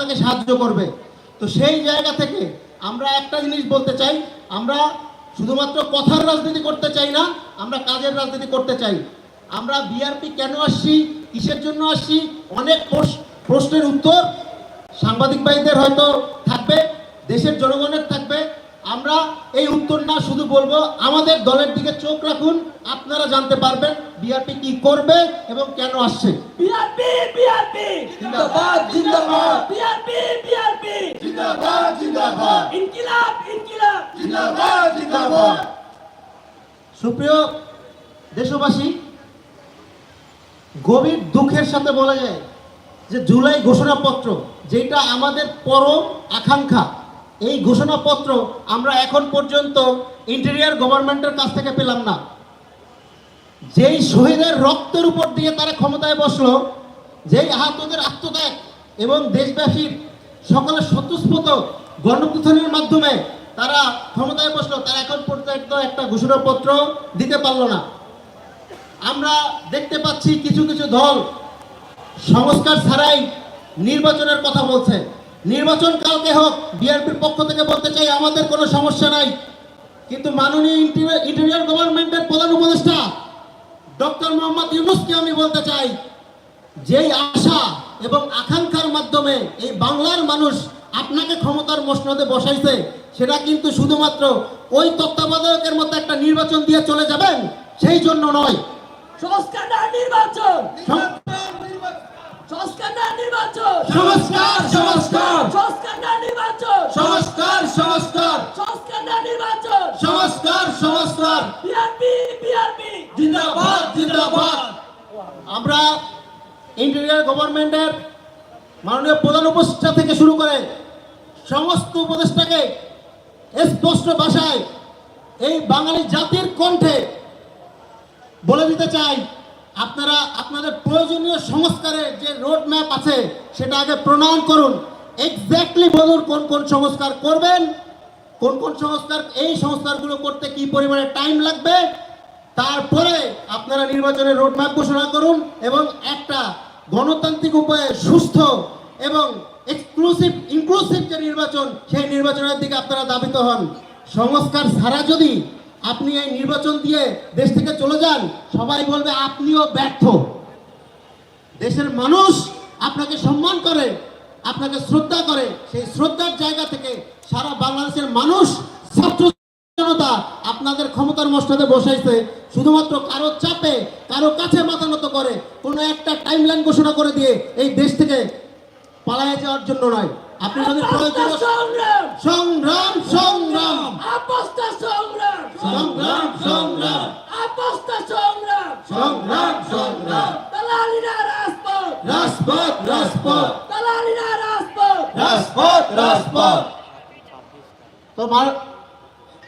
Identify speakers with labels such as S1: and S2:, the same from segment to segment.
S1: আপনাকে সাহায্য করবে। তো সেই জায়গা থেকে আমরা একটা জিনিস বলতে চাই, আমরা শুধুমাত্র কথার রাজনীতি করতে চাই না, আমরা কাজের রাজনীতি করতে চাই। আমরা বিআরপি কেন আসছি, কিসের জন্য আসছি, অনেক প্রশ- প্রশ্নের উত্তর সাংবাদিক ভাইদের হয়তো থাকবে, দেশের জনগণের থাকবে আমরা এই উত্তর না শুধু বলব আমাদের দলের দিকে চোখ রাখুন আপনারা জানতে পারবেন বিআরপি কি করবে এবং কেন আসছে।
S2: বিআরপি বিআরপি
S3: জিন্দাবাদ জিন্দাবাদ!
S2: বিআরপি বিআরপি
S3: জিন্দাবাদ জিন্দাবাদ!
S2: ইনকিলাব ইনকিলাব!
S3: জিন্দাবাদ জিন্দাবাদ!
S1: সুপ্রিয় দেশবাসী গভীর দুঃখের সাথে বলা যায় যে জুলাই ঘোষণাপত্র যেটা আমাদের পরম আকাঙ্ক্ষা এই ঘোষণাপত্র আমরা এখন পর্যন্ত ইন্টেরিয়ার গভর্নমেন্টের কাছ থেকে পেলাম না। যেই শহীদের রক্তের উপর দিয়ে তারা ক্ষমতায় বসল, যেই আহতদের আত্মত্যাগ এবং দেশবাসীর সকলের স্বতঃস্ফূর্ত গণপ্রথানের মাধ্যমে তারা ক্ষমতায় বসল, তারা এখন পর্যন্ত একটা ঘোষণাপত্র দিতে পারল না। আমরা দেখতে পাচ্ছি কিছু কিছু দল সংস্কার ছাড়াই নির্বাচনের কথা বলছে। নির্বাচন কালকে হোক বিআরপির পক্ষ থেকে বলতে চাই আমাদের কোনো সমস্যা নাই। কিন্তু মাননীয় ইন্টেরিয়র- গভর্নমেন্টের প্রধান উপদেষ্টা ডক্টর মোহাম্মদ ইউনুসকে আমি বলতে চাই যেই আশা এবং আকাঙ্ক্ষার মাধ্যমে এই বাংলার মানুষ আপনাকে ক্ষমতার মসনদে বসাইছে সেটা কিন্তু শুধুমাত্র ওই তত্ত্বাবধায়কের মতো একটা নির্বাচন দিয়ে চলে যাবেন সেই জন্য নয়।
S2: সংস্কার নির্বাচন! সংস্কার না নির্বাচন!
S3: সংস্কার সংস্কার!
S2: সংস্কার না নির্বাচন!
S3: সংস্কার সংস্কার!
S2: সংস্কার না নির্বাচন!
S3: সংস্কার সংস্কার!
S2: BRP BRP!
S3: জিন্দাবাদ জিন্দাবাদ!
S1: আমরা ইন্টেরিয়ার গভর্নমেন্টের মাননীয় প্রধান উপদেষ্টা থেকে শুরু করে সমস্ত উপদেষ্টাকে স্পষ্ট ভাষায় এই বাঙালি জাতির কণ্ঠে বলে দিতে চাই। আপনারা আপনাদের প্রয়োজনীয় সংস্কারে যে রোড ম্যাপ আছে, সেটা আগে প্রণয়ন করুন। এক্স্যাক্টলি বলুন কোন কোন সংস্কার করবেন, কোন কোন সংস্কার, এই সংস্কারগুলো করতে কি পরিমাণে টাইম লাগবে, তারপরে আপনারা নির্বাচনের রোড ম্যাপ ঘোষণা করুন এবং একটা গণতান্ত্রিক উপায়ে সুস্থ এবং এক্সক্লুসিভ ইনক্লুসিভ যে নির্বাচন, সেই নির্বাচনের দিকে আপনারা দাবিত হন। সংস্কার ছাড়া যদি আপনি এই নির্বাচন দিয়ে দেশ থেকে চলে যান, সবাই বলবে আপনিও ব্যর্থ। দেশের মানুষ আপনাকে সম্মান করে, আপনাকে শ্রদ্ধা করে, সেই শ্রদ্ধার জায়গা থেকে সারা বাংলাদেশের মানুষ, ছাত্র জনতা আপনাদের ক্ষমতার মস্তদে বসাইছে শুধুমাত্র কারও চাপে, কারও কাছে মাথা নত করে, কোনো একটা টাইমলাইন ঘোষণা করে দিয়ে এই দেশ থেকে পালায়ে যাওয়ার জন্য নয়। আপনি যদি প্রয়োজনীয়
S2: সংগ্রাম।
S1: সংগ্রাম সংগ্রাম।
S2: আপস্তা সংগ্রাম।
S1: সংগ্রাম সংগ্রাম।
S2: আপস্তা সংগ্রাম।
S3: সংগ্রাম সংগ্রাম।
S2: দালালিরা রাজপথ।
S3: রাজপথ রাজপথ।
S2: দালালিরা রাজপথ।
S3: রাজপথ রাজপথ।
S1: তো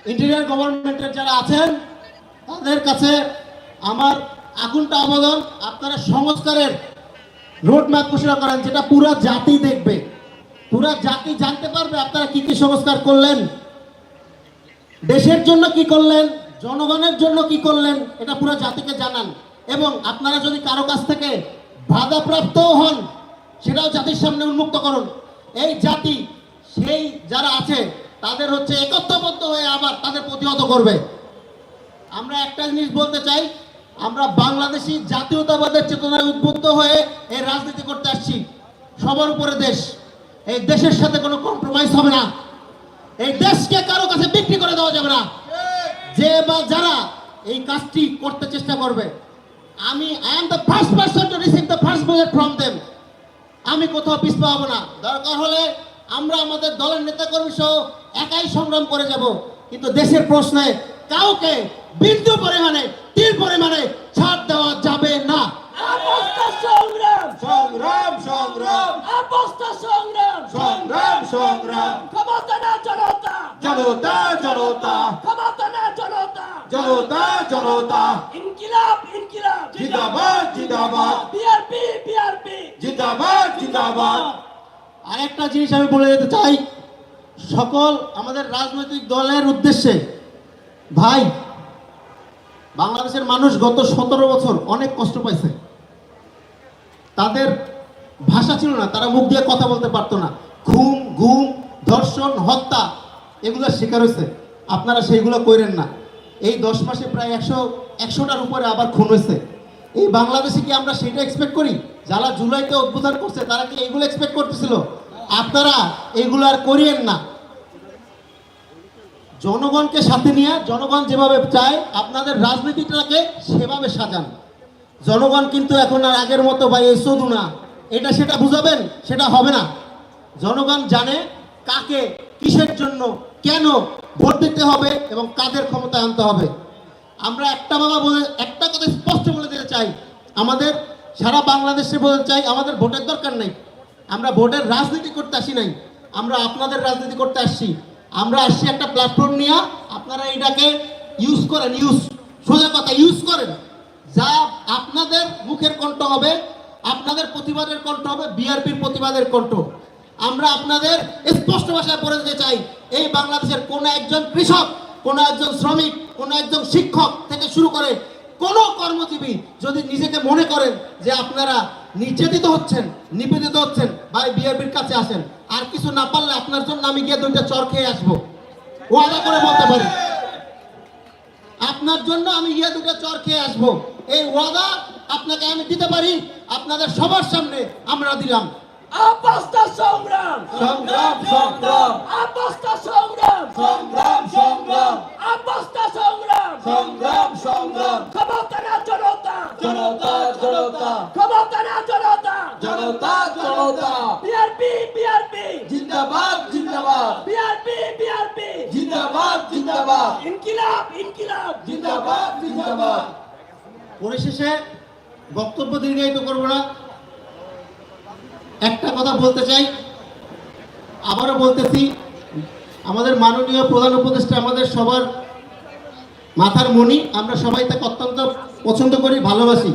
S1: ইন্টেরিয়ার গভর্নমেন্টের যারা আছেন তাদের কাছে আমার আগুনটা আবেদন আপনারা সংস্কারের রোড ম্যাপ ঘোষণা করেন যেটা পুরো জাতি দেখবে। পুরো জাতি জানতে পারবে আপনারা কি কি সংস্কার করলেন। দেশের জন্য কি করলেন, জনগণের জন্য কি করলেন, এটা পুরো জাতিকে জানান। এবং আপনারা যদি কারও কাছ থেকে বাধাপ্রাপ্তও হন, সেটাও জাতির সামনে উন্মুক্ত করুন। এই জাতি, সেই যারা আছে, তাদের হচ্ছে একত্রবদ্ধ হয়ে আবার তাদের প্রতিহত করবে। আমরা একটা জিনিস বলতে চাই, আমরা বাংলাদেশি জাতীয়তাবাদের চেতনায় উদ্বুদ্ধ হয়ে এই রাজনীতি করতে আসছি। সবার উপরে দেশ। এই দেশের সাথে কোনো কম্প্রোমাইজ হবে না। এই দেশকে কারও কাছে বিক্রি করে দেওয়া যাবে না। যে বা যারা এই কাজটি করতে চেষ্টা করবে, আমি I am the first person to receive the first bullet from them আমি কোথাও পিছপা হব না। দরকার হলে আমরা আমাদের দলের নেতাকর্মী সহ একাই সংগ্রাম করে যাব। কিন্তু দেশের প্রশ্নে কাউকে বিন্দু পরিমাণে তিল পরিমাণে ছাড় দেওয়া যাবে না।
S2: সংগ্রাম
S3: সংগ্রাম সংগ্রাম।
S2: আপস্তা সংগ্রাম
S3: সংগ্রাম সংগ্রাম।
S2: ক্ষমতা না জনতা।
S3: জনতা জনতা।
S2: ক্ষমতা না জনতা।
S3: জনতা জনতা।
S2: ইনকিলাব ইনকিলাব।
S3: জিন্দাবাদ জিন্দাবাদ
S2: বিআরপি বিআরপি।
S3: জিন্দাবাদ জিন্দাবাদ
S1: আরেকটা জিনিস আমি বলে যেতে চাই। সকল আমাদের রাজনৈতিক দলের উদ্দেশ্যে ভাই বাংলাদেশের মানুষ গত সতেরো বছর অনেক কষ্ট পাইছে। তাদের ভাষা ছিল না, তারা মুখ দিয়ে কথা বলতে পারতো না। ঘুম ঘুম ধর্ষণ, হত্যা, এগুলো শিকার হয়েছে। আপনারা সেইগুলো করেন না। এই দশ মাসে প্রায় একশো, একশোটার উপরে আবার খুন হয়েছে। এই বাংলাদেশে কি আমরা সেটা এক্সপেক্ট করি? যারা জুলাইতে উদ্বোধন করছে, তারা কি এইগুলো এক্সপেক্ট করতেছিল? আপনারা এগুলো আর করিয়েন না। জনগণকে সাথে নিয়ে, জনগণ যেভাবে চায়, আপনাদের রাজনীতিটাকে সেভাবে সাজান। জনগণ কিন্তু এখন আর আগের মতো ভাই, এই শুধু না। এটা সেটা বুঝাবেন? সেটা হবে না। জনগণ জানে কাকে, কিসের জন্য কেন ভোট দিতে হবে এবং কাদের ক্ষমতায় আনতে হবে। আমরা একটা বাবা বলে, একটা কথা স্পষ্ট বলে দিতে চাই। আমাদের সারা বাংলাদেশে বলতে চাই, আমাদের ভোটের দরকার নেই। আমরা ভোটের রাজনীতি করতে আসি নাই। আমরা আপনাদের রাজনীতি করতে আসছি। আমরা আসছি একটা প্ল্যাটফর্ম নিয়ে, আপনারা এটাকে ইউজ করেন ইউজ সোজা কথা ইউজ করেন। আপনাদের মুখের কণ্ঠ হবে, আপনাদের প্রতিবাদের কণ্ঠ হবে, বিআরপির প্রতিবাদের কণ্ঠ। আমরা আপনাদের স্পষ্ট ভাষায় বলে দিতে চাই, এই বাংলাদেশের কোনো একজন কৃষক, কোনো একজন শ্রমিক, কোনো একজন শিক্ষক থেকে শুরু করে কোনো কর্মজীবী যদি নিজেকে মনে করেন যে আপনারা নির্যাতিত হচ্ছেন নিবেদিত হচ্ছেন ভাই বিআরপির কাছে আসেন, আর কিছু না পারলে আপনার জন্য আমি গিয়ে দুইটা চর খেয়ে আসব। ওয়াদা করে বলতে পারি। আপনার জন্য আমি গিয়ে দুটো চর খেয়ে আসব। এই ওয়াদা আপনাকে আমি দিতে পারি আপনাদের সবার সামনে আমরা দিলাম।
S2: আপাস্তা সংগ্রাম।
S3: সংগ্রাম সংগ্রাম।
S2: আপাস্তা সংগ্রাম।
S3: সংগ্রাম সংগ্রাম।
S2: আপাস্তা সংগ্রাম।
S3: সংগ্রাম সংগ্রাম।
S2: ক্ষমতা না জনতা।
S3: জনতা জনতা।
S2: ক্ষমতা না জনতা।
S3: জনতা জনতা।
S2: বিআরপি বিআরপি
S3: জিন্দাবাদ জিন্দাবাদ।
S2: বিআরপি বিআরপি
S3: জিন্দাবাদ জিন্দাবাদ।
S2: ইনকিলাব ইনকিলাব।
S3: জিন্দাবাদ জিন্দাবাদ।
S1: পরিশেষে বক্তব্য দীর্ঘায়িত করব না। একটা কথা বলতে চাই, আবারও বলতেছি, আমাদের মাননীয় প্রধান উপদেষ্টা আমাদের সবার মাথার মণি, আমরা সবাই তাকে অত্যন্ত পছন্দ করি, ভালোবাসি।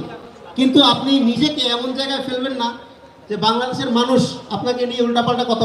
S1: কিন্তু আপনি নিজেকে এমন জায়গায় ফেলবেন না যে বাংলাদেশের মানুষ আপনাকে নিয়ে উল্টাপাল্টা কথা